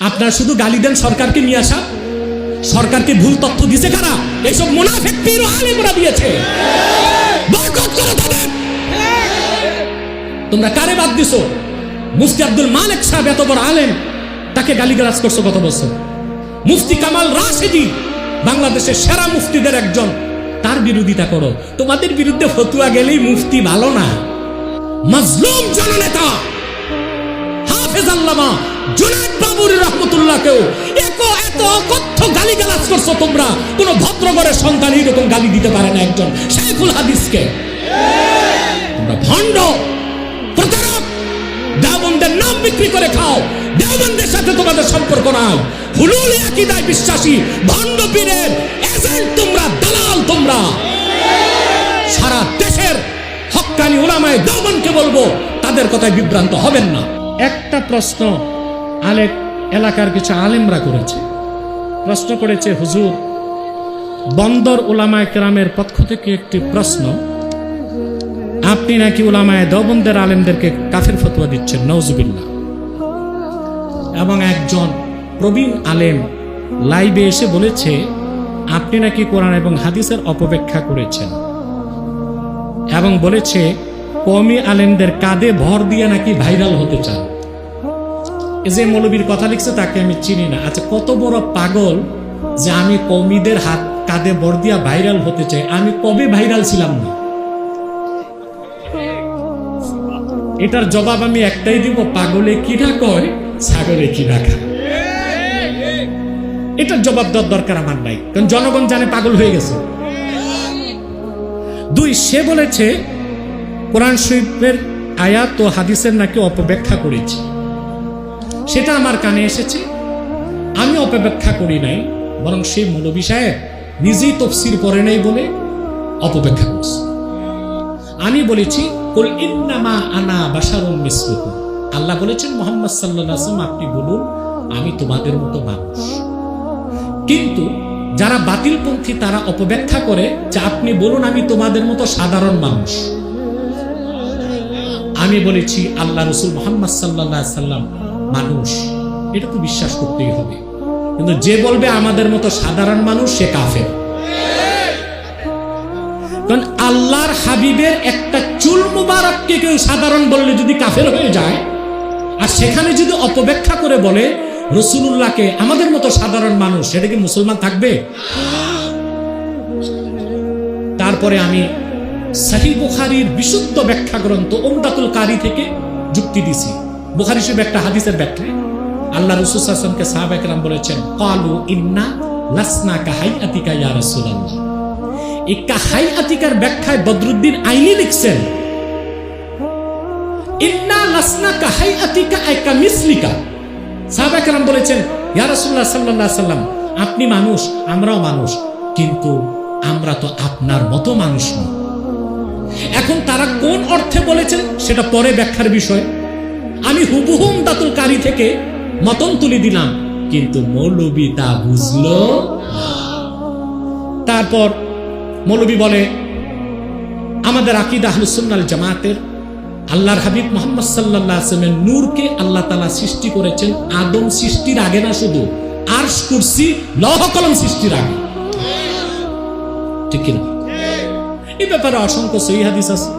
আপনার শুধু গালি দেন সরকারকে নিয়ে আসা? সরকারকে ভুল তথ্য দিছে কারা? এইসব মুনাফেক পীর আলেমরা দিয়েছে। তোমরা কারে বাদ দিছো? মুফতি আব্দুল মালিক সাহেব এত বড় আলেম, তাকে গালিগালাজ করছ কত বছর। মুফতি কামাল রাশেদি, বাংলাদেশের সেরা মুফতিদের একজন, তার বিরোধিতা করো। তোমাদের বিরুদ্ধে ফতুয়া গেলেই মুফতি ভালো না। মাজলুম জননেতা। হাফেজ নাম বিক্রি করে সম্পর্ক নাই। বিশ্বাসী, ভণ্ড পীরের এজেন্ট তোমরা, দালাল তোমরা। সারা দেশের হক্কানি ওলামায় দেওবনকে বলব, তাদের কথায় বিভ্রান্ত হবেন না। একটা প্রশ্ন আলেক এলাকার কিছু আলেমরা করেছে। প্রশ্ন করেছে, হুজুর, বন্দর ওলামায় কেরামের পক্ষ থেকে একটি প্রশ্ন। আপনি নাকি ওলামায় দবন্দের আলেমদেরকে কাফের ফতোয়া দিচ্ছেন? নওজুবিল্লাহ এবং একজন প্রবীণ আলেম লাইভে এসে বলেছে, আপনি নাকি কোরআন এবং হাদিসের অপব্যাখ্যা করেছেন? এবং বলেছে কমি আলেমদের কাঁধে ভর দিয়ে নাকি ভাইরাল হতে চান? যে মৌলবীর কথা লিখছে তাকে আমি চিনি না। আচ্ছা কত বড় পাগল যে আমি কৌমিদের হাত কাঁধে ভর দিয়া ভাইরাল হতে চাই। আমি কবে ভাইরাল ছিলাম না? এটার জবাব আমি একটাই দিব, পাগলে কি না কয় ছাগলে কিনা খায়। এটার জবাব দেওয়ার দরকার আমার নাই, কারণ জনগণ জানে পাগল হয়ে গেছে। দুই, সে বলেছে, কোরআন শরীফের আয়াত ও হাদিসের নাকি অপব্যাখ্যা করেছি। সেটা আমার কানে এসেছে। আমি অপব্যাখ্যা করি নাই, বরং সেই মৌলবী সাহেব নিজেই তফসির করে নাই বলে অপব্যাখ্যা করছে। আমি বলেছি ইন্নামা আনা আল্লাহ বলেছেন, মোহাম্মদ আলাইহি আপনি বলুন, আমি তোমাদের মতো মানুষ। কিন্তু যারা বাতিলপন্থী, তারা অপব্যাখ্যা করে যে আপনি বলুন, আমি তোমাদের মতো সাধারণ মানুষ। আমি বলেছি, আল্লাহ রসুল মোহাম্মদ সাল্লাহ সাল্লাম মানুষ, এটা তো বিশ্বাস করতেই হবে। কিন্তু যে বলবে আমাদের মতো সাধারণ মানুষ, সে কাফের। কারণ আল্লাহর হাবিবের একটা চুল মুবারককে কেউ সাধারণ বললে যদি কাফের হয়ে যায়, আর সেখানে যদি অপব্যাখ্যা করে বলে রসুল্লাহকে আমাদের মতো সাধারণ মানুষ, সেটা কি মুসলমান থাকবে? তারপরে আমি সাহি বুখারির বিশুদ্ধ ব্যাখ্যা গ্রন্থ ওমদাতুল কারি থেকে যুক্তি দিছি। বুখারি শরীফ একটা হাদিসের ব্যাখ্যা। আল্লাহ রসুল আসলামকে সাহাব একরাম বলেছেন, কালু ইন্না লাসনা কাহাই আতিকা ইয়া এই কাহাই আতিকার ব্যাখ্যায় বদরুদ্দিন আইনি লিখছেন, ইন্না লাসনা কাহাই আতিকা আইকা মিসলিকা। সাহাবা কালাম বলেছেন, ইয়া রাসূলুল্লাহ সাল্লাল্লাহু সাল্লাম আপনি মানুষ, আমরাও মানুষ, কিন্তু আমরা তো আপনার মতো মানুষ এখন তারা কোন অর্থে বলেছেন, সেটা পরে ব্যাখ্যার বিষয়। আমি হুবহুম দাতুল কারি থেকে মতন তুলে দিলাম। কিন্তু মৌলবি তা বুঝলো। তারপর মৌলবি বলে, আমাদের আকিদ আহলুসুন্নাল জামাতের আল্লাহর হাবিব মোহাম্মদ সাল্লাহ আসলামের নূরকে আল্লাহ তালা সৃষ্টি করেছেন আদম সৃষ্টির আগে না শুধু, আরশ কুরসি, লহ কলম সৃষ্টির আগে। ঠিক কিনা? এই ব্যাপারে অসংখ্য সহি হাদিস আছে,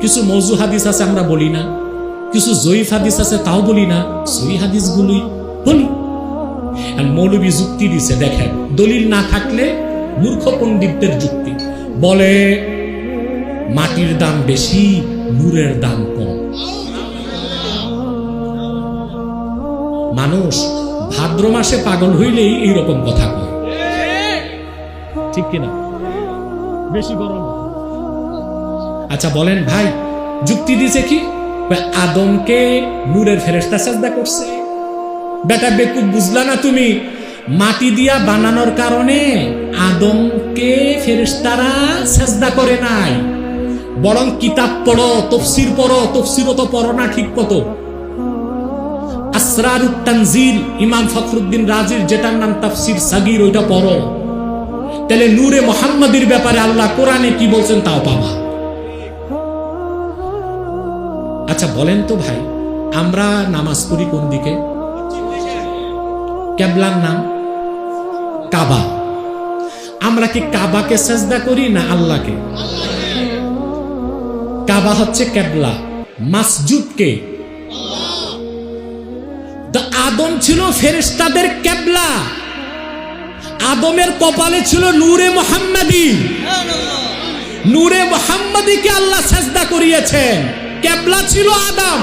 কিছু মৌজু হাদিস আছে, আমরা বলি না। কিছু জয়ীফ হাদিস আছে তাও বলি না সহি হাদিসগুলোই বলি। মৌলবী যুক্তি দিছে দেখেন দলিল না থাকলে মূর্খ পণ্ডিতদের যুক্তি। বলে মাটির দাম বেশি নূরের দাম কম। মানুষ ভাদ্র মাসে পাগল হইলেই এইরকম কথা কয়। ঠিক কিনা? বেশি গরম। আচ্ছা বলেন ভাই যুক্তি দিছে কি? আদমকে নূরের ফেরেস্তা সাজদা করছে। বেটা বেকুব, বুঝলা না তুমি? মাটি দিয়া বানানোর কারণে আদমকে ফেরেস্তারা সাজদা করে নাই। বরং কিতাব পড়ো, তফসির পড়ো, তফসিরও তো পড়ো না ঠিক মতো। আসরার তানজিল, ইমাম ফখরুদ্দিন রাজির যেটার নাম তাফসির সাগির, ওইটা পড়ো। তাহলে নূরে মোহাম্মদের ব্যাপারে আল্লাহ কোরআনে কি বলছেন তাও পাবা। আচ্ছা বলেন তো ভাই, আমরা নামাজ পড়ি কোন দিকে? কেবলার নাম কাবা। আমরা কি কাবাকে সেজদা করি না আল্লাহকে? কাবা হচ্ছে কেবলা, মাসজুদকে। আদম ছিল ফেরেশতাদের কেবলা। আদমের কপালে ছিল নূরে মোহাম্মদী। নূরে মোহাম্মদীকে আল্লাহ সাজদা করিয়েছেন। কেবলা ছিল আদম।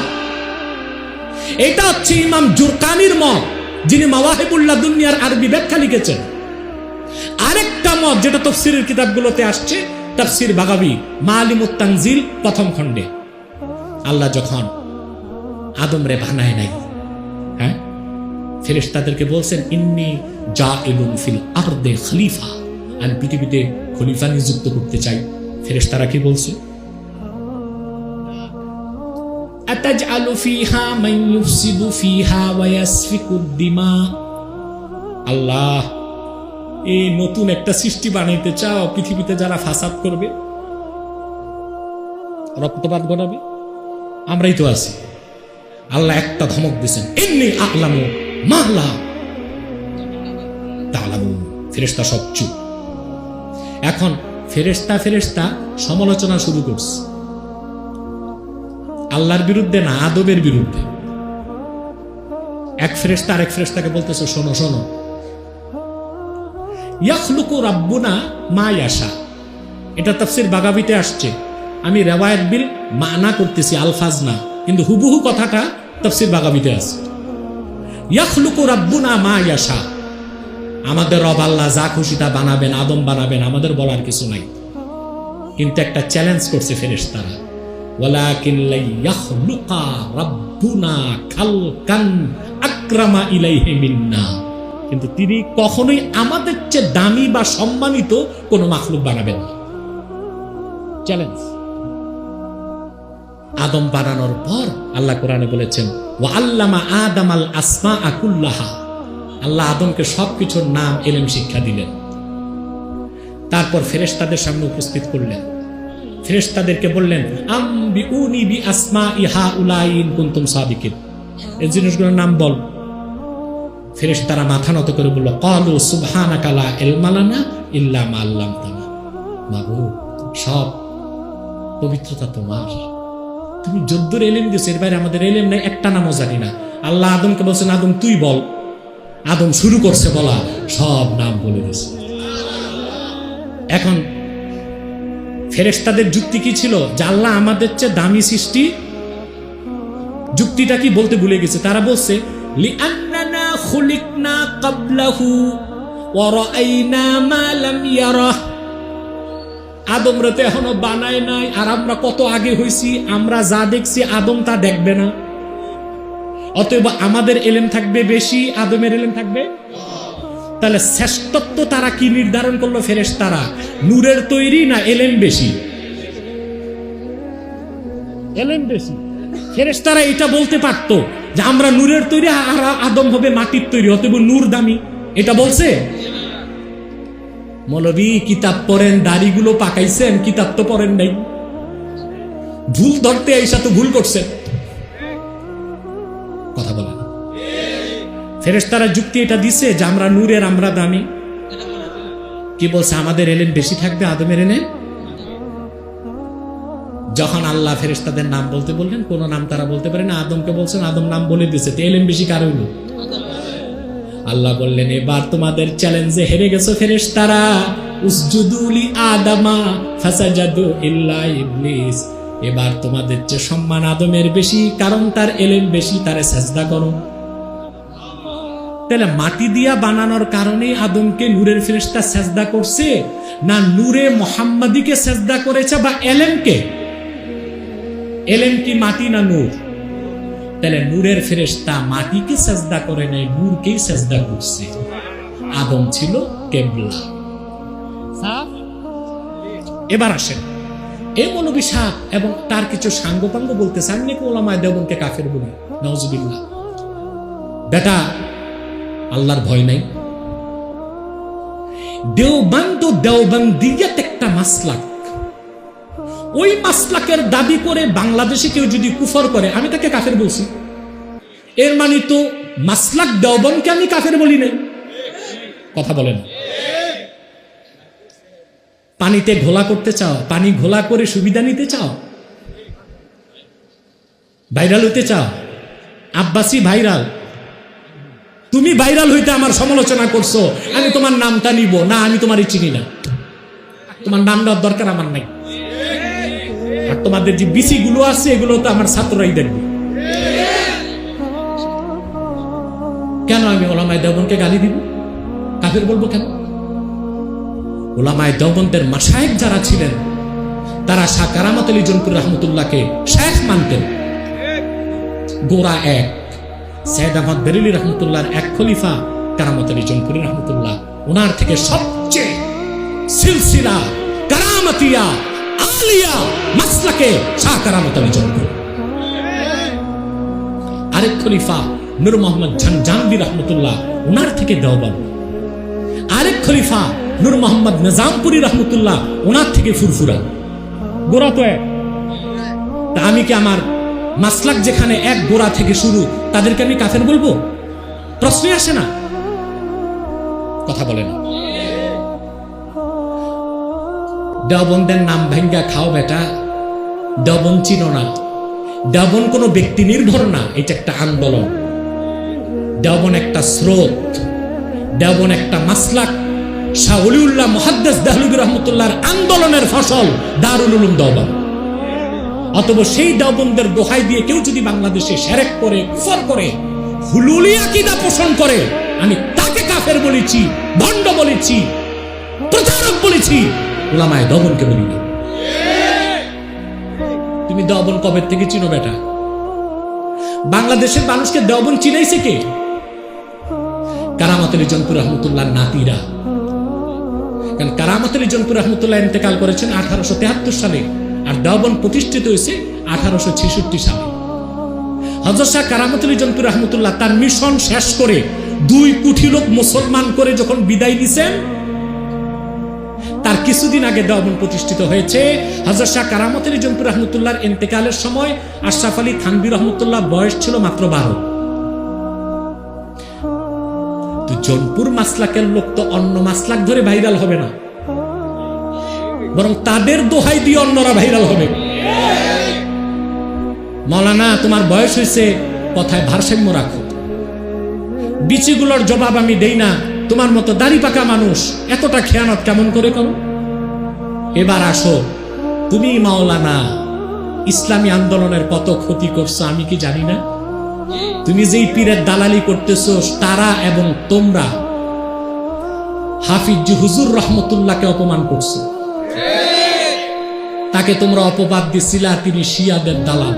এটা হচ্ছে ইমাম জুরকানির মত, যিনি মাওয়াহিবুল্লাহ দুনিয়ার আরবি ব্যাখ্যা লিখেছেন। আরেকটা মত যেটা তফসিরের কিতাবগুলোতে আসছে, তাফসির বাগাবি মালিমুত তানজিল প্রথম খণ্ডে। আল্লাহ যখন আদম রে বানায় নাই হ্যাঁ ফেরেশতাদেরকে বলছেন, ইন্নি যা এলুম ফিল আরদে খলিফা। আমি পৃথিবীতে খলিফা নিযুক্ত করতে চাই। ফেরেশতারা কি বলছে? আতাজআলু ফিহা মান ইউফসিদু ফিহা ওয়া ইয়াসফিকু আল্লাহ, এই নতুন একটা সৃষ্টি বানাইতে চাও, পৃথিবীতে যারা ফাসাদ করবে, রক্তপাত ঘটাবে, আমরাই তো আছি। আল্লাহ একটা ধমক দিয়েছেন এমনি আলামু মাহলা। তালামু ফেরেস্তা সব চুপ। এখন ফেরেস্তা ফেরেস্তা সমালোচনা শুরু করছে। আল্লাহর বিরুদ্ধে না, আদবের বিরুদ্ধে? এক ফেরেস্তা আরেক ফেরেস্তাকে বলতেছে, শোনো শোনো। ইয়াখলুকু রাব্বুনা মা এটা তাফসির বাগাবিতে আসছে। আমি রেওয়ায়ত বিল করতেছি, আলফাজ না, কিন্তু হুবহু কথাটা তাফসির বাগাবিতে আছে। ইয়াখলুকু রাব্বুনা মা ইয়াশা। আমাদের রব আল্লাহ যা খুশি তা বানাবেন, আদম বানাবেন, আমাদের বলার কিছু নাই। কিন্তু একটা চ্যালেঞ্জ করছে ফেরেশতারা। ওয়ালাকিন লা ইয়াখলুকা রাব্বুনা খালকান আকরামা ইলাইহি মিন্না। কিন্তু তিনি কখনোই আমাদের চেয়ে দামি বা সম্মানিত কোনো মাখলুক বানাবেন না। চ্যালেঞ্জ। আদম বানানোর পর আল্লাহ কোরআনে বলেছেন ও আল্লামা আদম আল আসমা আকুল্লাহা আল্লাহ আদমকে সবকিছুর নাম এলেম শিক্ষা দিলেন। তারপর ফেরেশতাদের সামনে উপস্থিত করলেন। ফেরেশতাদেরকে বললেন আম্বি উনি বি আসমা ইহা উলাইন কুন্তুম সাবিকিন। এই জিনিসগুলোর নাম বল। ফেরেশ তারা মাথা নত করে বলল, কলু সুবহানা কালা এলমালানা ইল্লা মা আল্লাম তানা বাবু, সব পবিত্রতা তোমার। তুমি যদ্দুর এলেম দিয়েছ, এর বাইরে আমাদের এলেম নাই, একটা নামও জানি না। আল্লাহ আদমকে বলছেন, আদম, তুই বল। আদম শুরু করছে বলা, সব নাম বলে দিয়েছে। এখন ফেরেশতাদের যুক্তি কি ছিল? যে আমাদের চেয়ে দামি সৃষ্টি? যুক্তিটা কি বলতে ভুলে গেছে? তারা বলছে, লিআন্নানা খুলিকনা ক্বাবলাহু ওয়া রাআইনা মা লাম ইয়ারাহ। আদম রাতে এখনও বানায় নাই, আর আমরা কত আগে হইছি, আমরা যা দেখছি, আদম তা দেখবে না। অতএব আমাদের এলেম থাকবে বেশি, আদমের এলেম থাকবে তাহলে শ্রেষ্ঠত্ব তারা কি নির্ধারণ করল ফেরেশ তারা নূরের তৈরি না এলেম বেশি? এলেম বেশি। ফেরেশ তারা এটা বলতে পারতো যে আমরা নূরের তৈরি আর আদম হবে মাটির তৈরি, অতএব নূর দামি। এটা বলছে? মৌলবী, কিতাব পড়েন, দাড়িগুলো পাকাইছেন, কিতাব তো পড়েন নাই। ভুল ধরতে আইসা তো ভুল করছেন কথা বলেন। ফেরেশতারা যুক্তি এটা দিছে যে আমরা নূরের আমরা দামি। কি বলছে, আমাদের এলেন বেশি থাকবে আদমের এলেন? যখন আল্লাহ ফেরেশতাদের নাম বলতে বললেন, কোন নাম তারা বলতে পারে না, আদমকে বলছেন, আদম নাম বলে দিছে, তো এলেন বেশি কার হইল আল্লাহ বললেন, এবার তোমাদের চ্যালেঞ্জে হেরে গেছো ফেরেশতারা। উসজুদুলি আদামা ফাসাজাদু ইল্লা ইবলিস। এবার তোমাদের যে সম্মান আদমের বেশি, কারণ তার এলেন বেশি, তারে সাজদা করো। তাহলে মাটি দিয়া বানানোর কারণে আদমকে নূরের ফেরেশতা সেজদা করছে? না নূরে মোহাম্মদীকে সেজদা করেছে বা এলেমকে? এলেম কি মাটি না নূর? তাহলে নূরের ফেরেশতা মাটিকে সেজদা করে নাই নূরকেই সেজদা করছে। আদম ছিল কেবলা। এবার আসেন। এ মৌলবী সাহ এবং তার কিছু সাঙ্গপাঙ্গ বলতেছে আমি নাকি ওলামায় দেবনকে কাফের বলি? নজবিল্লা বেটা আল্লাহর ভয় নাই। দেওবান্দ দেওবান্দিয়াত একটা মাসলাক। ওই মাসলাকের দাবি করে বাংলাদেশে কেউ যদি কুফর করে, আমি তাকে কাফের বলছি। এর মানে তো মাসলাক দেওবনকে আমি কাফের বলি নাই। কথা বলেন। পানিতে ঘোলা করতে চাও, পানি ঘোলা করে সুবিধা নিতে চাও, ভাইরাল হইতে চাও, আব্বাসি ভাইরাল তুমি ভাইরাল হইতে আমার সমালোচনা করছ। আমি তোমার নামটা নিব। না, আমি তোমারই চিনি না। তোমার নাম দেওয়ার দরকার আমার নাই। আর তোমাদের যে বিসি গুলো আছে, এগুলো তো আমার ছাত্ররাই দেখবে। কেন আমি ওলামায় দেবনকে গালি দিব? কাফের বলব কেন? ওলামায় দেওবন্দের মাসায়েক যারা ছিলেন, তারা শাহ কারামত আলী জনপুর রহমতুল্লাহকে শেখ মানতেন। গোড়া এক। সৈয়দ আহমদ বেরেলি রহমতুল্লাহর এক খলিফা কারামত আলী জনপুরি রহমতুল্লাহ। ওনার থেকে সবচেয়ে সিলসিলা, কারামতিয়া, আলিয়া মাসলাকে শাহ কারামত আলী জনপুর। আরেক খলিফা নূর মোহাম্মদ জানজানবি রহমতুল্লাহ ওনার থেকে দেওবান আরেক খলিফা নূর মোহাম্মদ নিজামপুরি রহমতুল্লাহ ওনার থেকে ফুরফুরা। এক তা আমি কি আমার মাসলাক যেখানে এক গোড়া থেকে শুরু, তাদেরকে আমি কাফের বলব? প্রশ্নে আসে না। কথা বলে না। দেওবন্দের নাম ভেঙ্গা খাও বেটা। দেওবন চিনো না। দেওবন কোনো ব্যক্তি নির্ভর না, এটা একটা আন্দোলন। দেওবন একটা স্রোত। দেওবন একটা মাসলাক। শাহ অলিউল্লাহ মহাদ্দেস দাহলুবি রহমতুল্লাহর আন্দোলনের ফসল দারুল উলুম দেওবন। অতব সেই দেওবন্দের দোহাই দিয়ে কেউ যদি বাংলাদেশে সেরেক করে, কুফর করে, হুলুলি আকিদা পোষণ করে, আমি তাকে কাফের বলেছি ভণ্ড বলেছি, প্রচারক বলেছি ওলামায় দমনকে বলি না তুমি দেওবন কবে থেকে চিনো বেটা? বাংলাদেশের মানুষকে দেওবন চিনাইছে কে? কারামত আলী জনপুর রহমতুল্লাহ নাতিরা। কারণ কারামত আলী জনপুর রহমতুল্লাহ ইন্তেকাল করেছেন আঠারোশো সালে। আর দেওবন প্রতিষ্ঠিত হয়েছে আঠারোশো ছেষট্টি সালে। হজরত শাহ কারামত আলী রহমতুল্লাহ তার মিশন শেষ করে দুই কোটি লোক মুসলমান করে যখন বিদায় নিছেন, তার কিছুদিন আগে দেওবন প্রতিষ্ঠিত হয়েছে হজর শাহ কারামত আলী জনপুর রহমতুল্লাহর ইন্তেকালের সময় আশরাফ আলী থানবী রহমতুল্লাহ বয়স ছিল মাত্র বারো। জনপুর মাসলাকের লোক তো অন্য মাসলাক ধরে ভাইরাল হবে না। বরং তাদের দোহাই দিয়ে অন্যরা ভাইরাল হবে। মৌলানা, তোমার বয়স হয়েছে, কথায় ভারসাম্য রাখো। বিচিগুলোর জবাব আমি দেই না, তোমার মতো দাড়ি পাকা মানুষ এতটা খেয়ানত কেমন করে করো? এবার আসো, তুমি মাওলানা ইসলামী আন্দোলনের কত ক্ষতি করছ আমি কি জানি না? তুমি যেই পীরের দালালি করতেছো, তারা এবং তোমরা হাফিজ হুজুর রহমতুল্লাহকে অপমান করছ। তাকে তোমরা অপবাদ দিছিলা, তিনি শিয়াদের দালাল।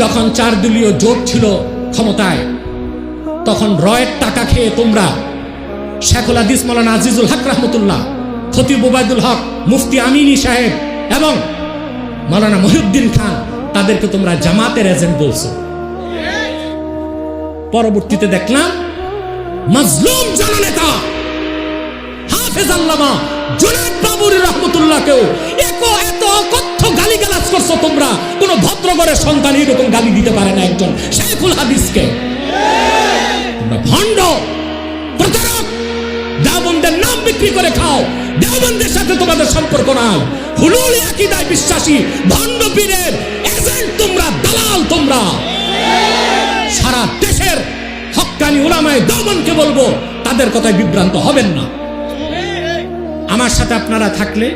যখন চার দলীয় জোট ছিল ক্ষমতায়, তখন রয়ের টাকা খেয়ে তোমরা শেখুল হাদিস মৌলানা আজিজুল হক রহমতুল্লাহ, খতিব ওবায়দুল হক, মুফতি আমিনী সাহেব এবং মৌলানা মহিউদ্দিন খান, তাদেরকে তোমরা জামাতের এজেন্ট বলছো। পরবর্তীতে দেখলাম, মজলুম জননেতা তোমরা। কোন সন্তান এরকম গালি দিতে পারে না একজন। শেখুল হাদিসকে। ভণ্ড। নাম বিক্রি করে খাও। দেওবন্দের সাথে তোমাদের সম্পর্ক নাই। বিশ্বাসী, ভণ্ড পীরের তোমরা, দালাল তোমরা। সারা দেশের হক্কানি ওলামায় দেওবনকে বলব, তাদের কথায় বিভ্রান্ত হবেন না। আমার সাথে আপনারা থাকলে?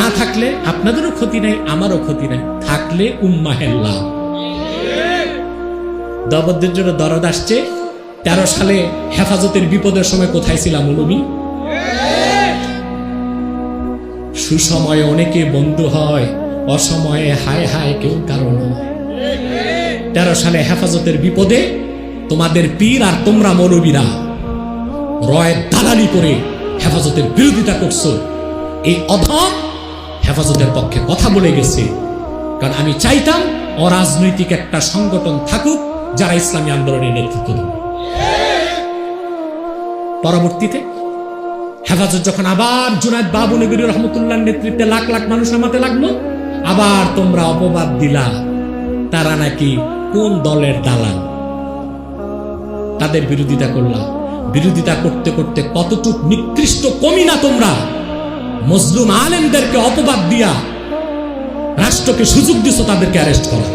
না থাকলে আপনাদেরও ক্ষতি নাই, আমারও ক্ষতি নাই। থাকলে উম্মাহের লাভ দবদের জন্য দরদ আসছে। তেরো সালে হেফাজতের বিপদের সময় কোথায় ছিলাম উলুমি? সুসময়ে অনেকে বন্ধু হয়, অসময়ে হায় হায় কেউ কারণ তেরো সালে হেফাজতের বিপদে তোমাদের পীর আর তোমরা মৌলবীরা। রয়ের দালালি করে হেফাজতের বিরোধিতা করছ। এই অধম হেফাজতের পক্ষে কথা বলে গেছে। কারণ আমি চাইতাম অরাজনৈতিক একটা সংগঠন থাকুক যারা ইসলামী আন্দোলনের নেতৃত্ব দেবে। পরবর্তীতে হেফাজত যখন আবার জুনায়দ বাবু নগরী রহমতুল্লাহ নেতৃত্বে লাখ লাখ মানুষ নামাতে লাগল, আবার তোমরা অপবাদ দিলা, তারা নাকি কোন দলের দালাল? তাদের বিরোধিতা করলাম বিরোধিতা করতে করতে কতটুক নিকৃষ্ট কমি না তোমরা? মজলুম আলেমদেরকে অপবাদ দিয়া রাষ্ট্রকে সুযোগ দিছ তাদেরকে অ্যারেস্ট করা।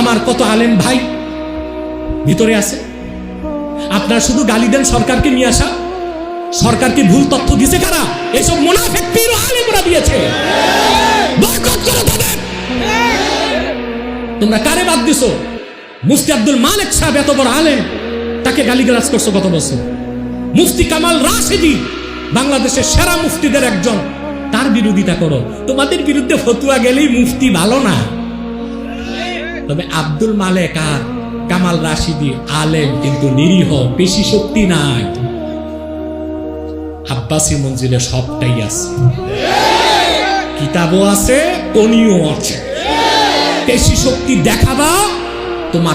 আমার কত আলেম ভাই ভিতরে আছে? আপনার শুধু গালি দেন সরকারকে নিয়ে আসা। সরকারকে ভুল তথ্য দিছে কারা? এসব মোনাফেক আলেমরা দিয়েছে। তোমরা কারে বাদ দিছো? মুফতি আব্দুল মালিক সাহেব এত বড় আলেম। তাকে গালিগালাজ করছ কত বছর। মুফতি কামাল রাশেদি, বাংলাদেশের সেরা মুফতিদের একজন, তার বিরোধিতা করো। তোমাদের বিরুদ্ধে ফতুয়া গেলেই মুফতি ভালো না। তবে আব্দুল মালেক আর কামাল রাশিদি আলেম, কিন্তু নিরীহ, বেশি শক্তি নাই। আব্বাসী মঞ্জিলে সবটাই আছে। কিতাবও আছে, কনিও আছে। পেশি শক্তি দেখাবা, তোমার